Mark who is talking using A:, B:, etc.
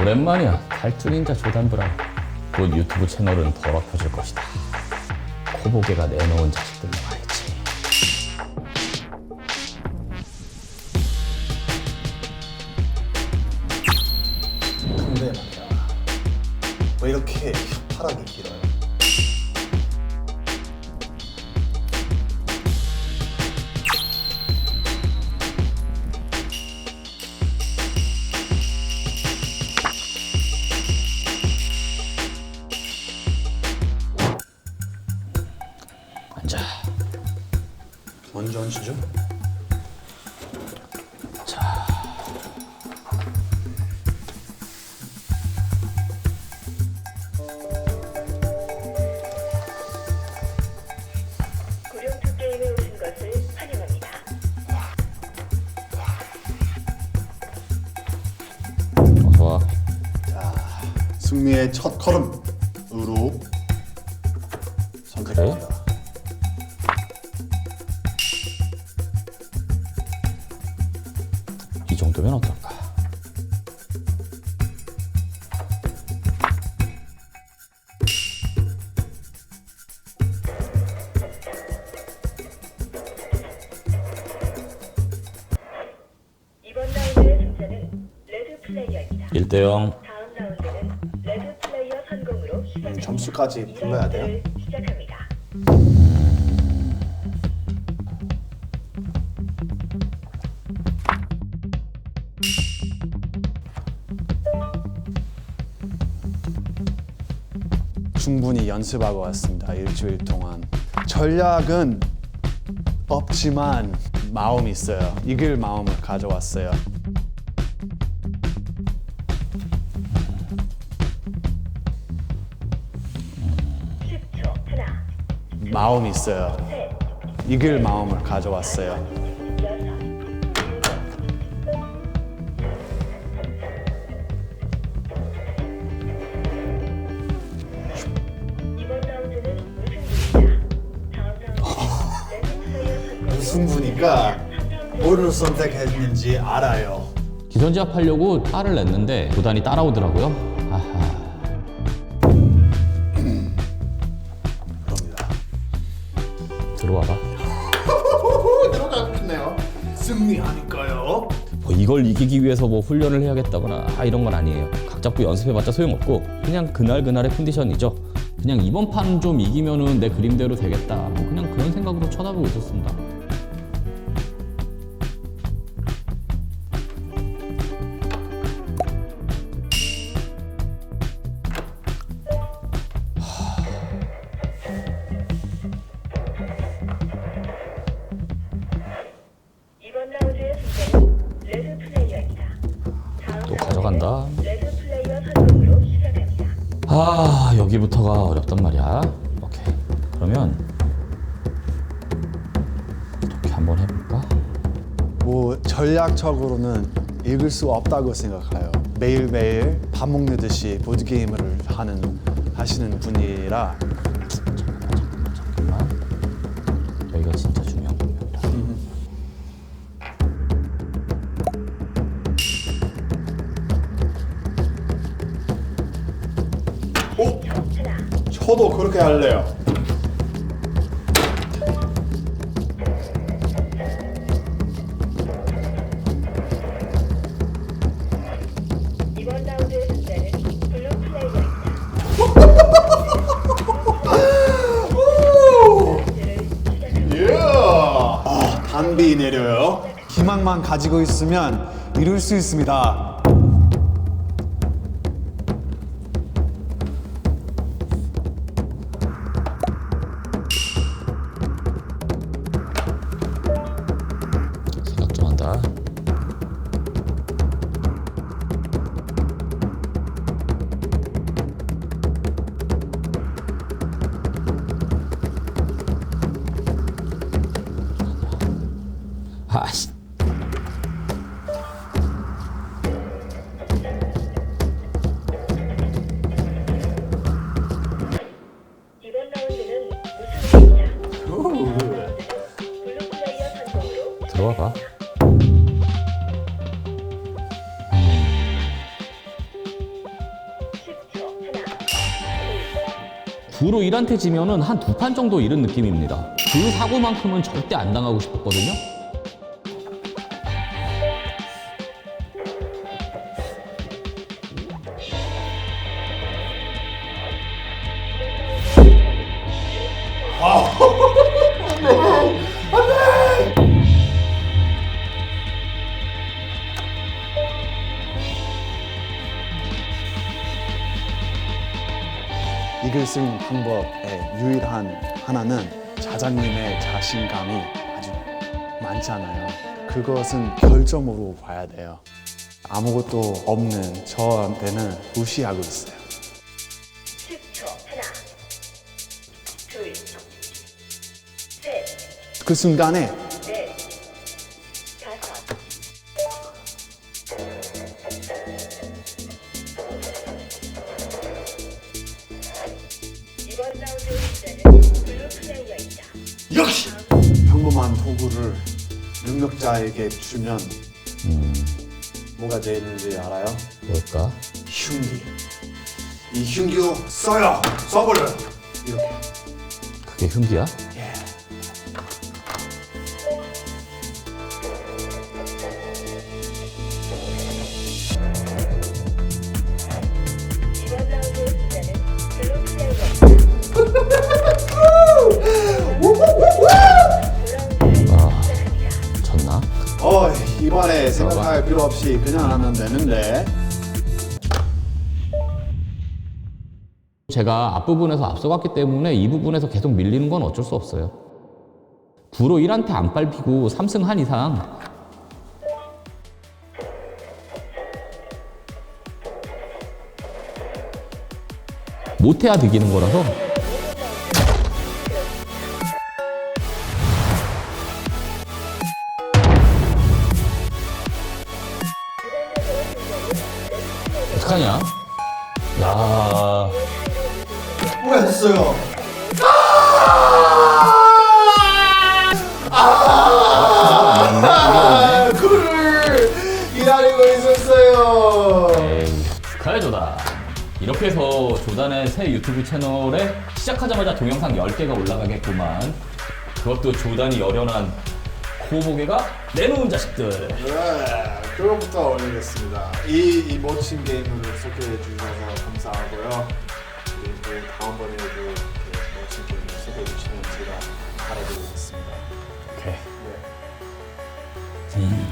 A: 오랜만이야. 탈주닌자 조단브라. 곧 유튜브 채널은 더럽혀질 것이다. 코보게가 내놓은 자식들로 말이지.
B: 근데 말이야 왜 이렇게 혓바닥이 길어요?
A: 앉아.
B: 먼저 앉으죠
C: 구룡투 게임에 오신 것을 환영합니다.
A: 어서 와.
B: 자 승리의 첫 걸음
A: 이 정도면 어떨까?
C: 이번 라운드의 승자는 레드 플레이어입니다.
A: 1대0.
C: 다음 라운드는 레드 플레이어 성공으로 시작합니다.
B: 점수까지 불러야 돼요? 충분히 연습하고 왔습니다. 일주일 동안. 전략은 없지만 마음이 있어요. 이길 마음을 가져왔어요.
C: 10초 하나,
B: 마음이 있어요.
C: 셋,
B: 이길 마음을 가져왔어요 승부니까 뭐를 선택했는지 알아요
A: 기선제압 하려고 탈을 냈는데 도단이 따라오더라고요. 아하.
B: 그럽니다
A: 들어와봐.
B: 들어가겠네요 승리하니까요
A: 뭐 이걸 이기기 위해서 뭐 훈련을 해야겠다거나 아, 이런 건 아니에요. 각 잡고 연습해봤자 소용없고 그냥 그날 그날의 컨디션이죠. 그냥 이번 판 좀 이기면은 내 그림대로 되겠다. 뭐 그냥 그런 생각으로 쳐다보고 있었습니다. 아 여기부터가 어렵단 말이야. 오케이. 그러면 이렇게 한번 해볼까?
B: 뭐 전략적으로는 읽을 수 없다고 생각해요. 매일매일 밥 먹는 듯이 보드 게임을 하는 하시는 분이라
A: 잠깐만. 여기가 진짜
B: 저도 그렇게 할래요.
C: 이번 라운드의 승자는 블루 플레이어입니다. 라운드를 시작합니다.
B: 예. 아, 내려요. 희망만 가지고 있으면 이룰 수 있습니다.
A: 아씨. 들어와봐. 구로 1한테 지면은 한 두 판 정도 잃은 느낌입니다. 그 사고만큼은 절대 안 당하고 싶었거든요.
B: 글 쓰는 방법의 유일한 하나는 자장님의 자신감이 아주 많잖아요. 그것은 결점으로 봐야 돼요. 아무것도 없는 저한테는 무시하고 있어요.
C: 10초. 하나, 둘, 셋,
B: 그 순간에 도구를 능력자에게 주면 뭐가 되는지 알아요?
A: 뭘까?
B: 흉기. 이 흉기로 써요. 써버려. 이렇게.
A: 그게 흉기야?
B: 이번에 생각할 필요 없이 그냥 하면 되는데.
A: 제가 앞부분에서 앞서갔기 때문에 이 부분에서 계속 밀리는 건 어쩔 수 없어요. 9로 1한테 안 밟히고 3승 한 이상 못해야 이기는 거라서 어떡하냐? 야
B: 뭐가 됐어요? 아, 그를 기다리고 있었어요.
A: 에이, 스카이 조단. 이렇게 해서 조단의 새 유튜브 채널에 시작하자마자 동영상 10개가 올라가겠구만. 그것도 조단이 열연한 보복개가 내놓은 자식들.
B: 네, 그럼부터 올리겠습니다. 이, 이 멋진 게임을 소개해 주셔서 감사하고요. 그리고 다음번에도 멋진 게임을 소개해 주시면 제가 알아보겠습니다. 오케이. 네. 음.